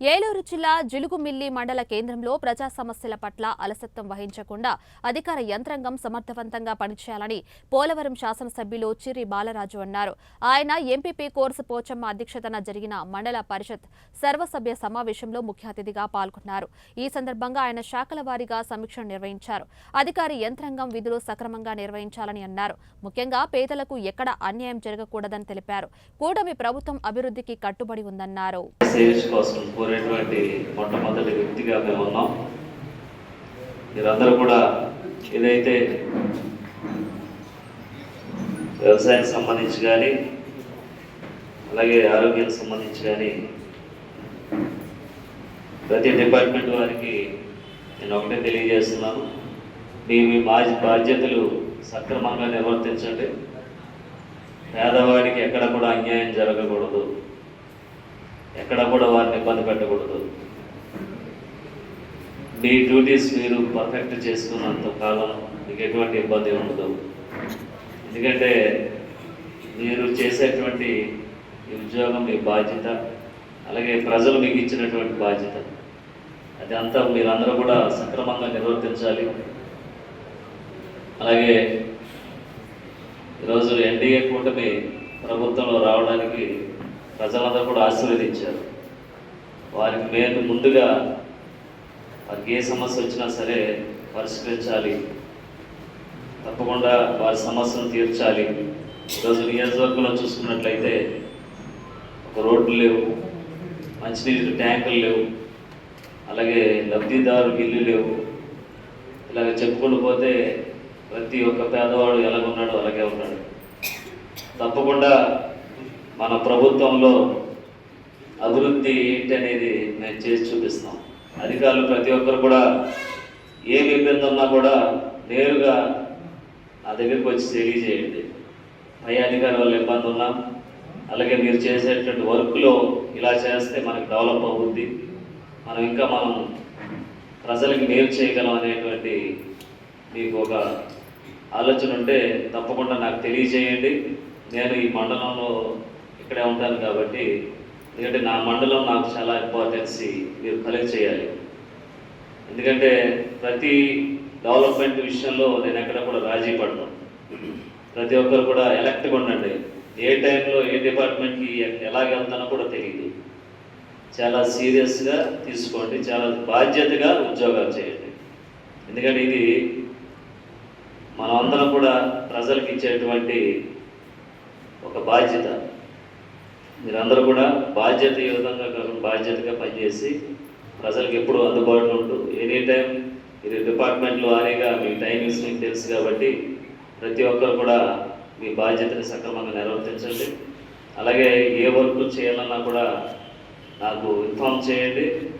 ఏలూరు జిల్లా జిలుగుమిల్లి మండల కేంద్రంలో ప్రజా సమస్యల పట్ల అలసత్వం వహించకుండా అధికార యంత్రాంగం సమర్థవంతంగా పనిచేయాలని పోలవరం శాసనసభ్యులు చిరి బాలరాజు అన్నారు. ఆయన ఎంపీపీ కోర్సు పోచమ్మ అధ్యక్షతన జరిగిన మండల పరిషత్ సర్వసభ్య సమావేశంలో ముఖ్య అతిథిగా పాల్గొన్నారు. ఈ సందర్భంగా ఆయన శాఖల వారీగా సమీక్ష నిర్వహించారు. అధికారి యంత్రాంగం విధులు సక్రమంగా నిర్వహించాలని అన్నారు. ముఖ్యంగా పేదలకు ఎక్కడ అన్యాయం జరగకూడదని తెలిపారు. కూటమి ప్రభుత్వం అభివృద్ధికి కట్టుబడి ఉందన్నారు. ఉన్నటువంటి మొట్టమొదటి వ్యక్తిగా మేము ఉన్నాం. మీరందరూ కూడా ఏదైతే వ్యవసాయానికి సంబంధించి కానీ అలాగే ఆరోగ్యానికి సంబంధించి కానీ ప్రతి డిపార్ట్మెంట్ వారికి నేను ఒకటే తెలియజేస్తున్నాను. మీ మీ బాధ్యతలు సక్రమంగా నిర్వర్తించండి. పేదవాడికి ఎక్కడ కూడా అన్యాయం జరగకూడదు. ఎక్కడ కూడా వారిని ఇబ్బంది పెట్టకూడదు. మీ డ్యూటీస్ మీరు పర్ఫెక్ట్ చేసుకున్నంత కాలం మీకు ఎటువంటి ఇబ్బంది ఉండదు. ఎందుకంటే మీరు చేసేటువంటి ఉద్యోగం మీ బాధ్యత అలాగే ప్రజలు మీకు ఇచ్చినటువంటి బాధ్యత. అది అంతా మీరందరూ కూడా సక్రమంగా నిర్వర్తించాలి. అలాగే ఈరోజు ఎన్డీఏ కూటమి ప్రభుత్వంలో రావడానికి ప్రజలందరూ కూడా ఆశీర్వదించారు. వారికి మేము ముందుగా వారికి ఏ సమస్య వచ్చినా సరే పరిష్కరించాలి. తప్పకుండా వారి సమస్యను తీర్చాలి. ఈరోజు నియోజకవర్గంలో చూసుకున్నట్లయితే ఒక రోడ్లు లేవు మంచినీటి ట్యాంకులు లేవు అలాగే లబ్ధిదారు ఇల్లు లేవు. ఇలాగ చెప్పుకుంటూ పోతే ప్రతి ఒక్క పేదవాడు ఎలాగున్నాడో అలాగే ఉన్నాడు. తప్పకుండా మన ప్రభుత్వంలో అభివృద్ధి ఏంటి అనేది మేము చేసి చూపిస్తాం అధికారులు ప్రతి ఒక్కరు కూడా ఏ ఇబ్బంది ఉన్నా కూడా నేరుగా నా దగ్గరికి వచ్చి తెలియజేయండి. పై అధికారి వల్ల ఇబ్బంది ఉన్నా అలాగే మీరు చేసేటువంటి వర్క్లో ఇలా చేస్తే మనకు డెవలప్ అవుద్ది. మనం ఇంకా మనం ప్రజలకి మేలు చేయగలం అనేటువంటి మీకు ఒక ఆలోచన ఉంటే తప్పకుండా నాకు తెలియజేయండి. నేను ఈ మండలంలో ఇక్కడే ఉంటాను కాబట్టి ఎందుకంటే నా మండలం నాకు చాలా ఇంపార్టెన్సీ మీరు కలెక్ట్ చేయాలి. ఎందుకంటే ప్రతి డెవలప్మెంట్ విషయంలో నేను ఎక్కడ కూడా రాజీ పడను. ప్రతి ఒక్కరు కూడా ఎలక్ట్గా ఉండండి. ఏ టైంలో ఏ డిపార్ట్మెంట్కి ఎలాగ వెళ్తానో కూడా తెలియదు చాలా సీరియస్గా తీసుకోండి. చాలా బాధ్యతగా ఉద్యోగాలు చేయండి. ఎందుకంటే ఇది మనమందరం కూడా ప్రజలకు ఇచ్చేటువంటి ఒక బాధ్యత. మీరందరూ కూడా బాధ్యత ఏ విధంగా కాకుండా బాధ్యతగా పనిచేసి ప్రజలకు ఎప్పుడు అందుబాటులో ఉంటూ ఎనీ టైం ఇది డిపార్ట్మెంట్లు వారీగా మీ టైమింగ్స్ మీకు తెలుసు కాబట్టి ప్రతి ఒక్కరు కూడా మీ బాధ్యతని సక్రమంగా నిర్వర్తించండి అలాగే ఏ వర్క్ చేయాలన్నా కూడా నాకు ఇన్ఫామ్ చేయండి.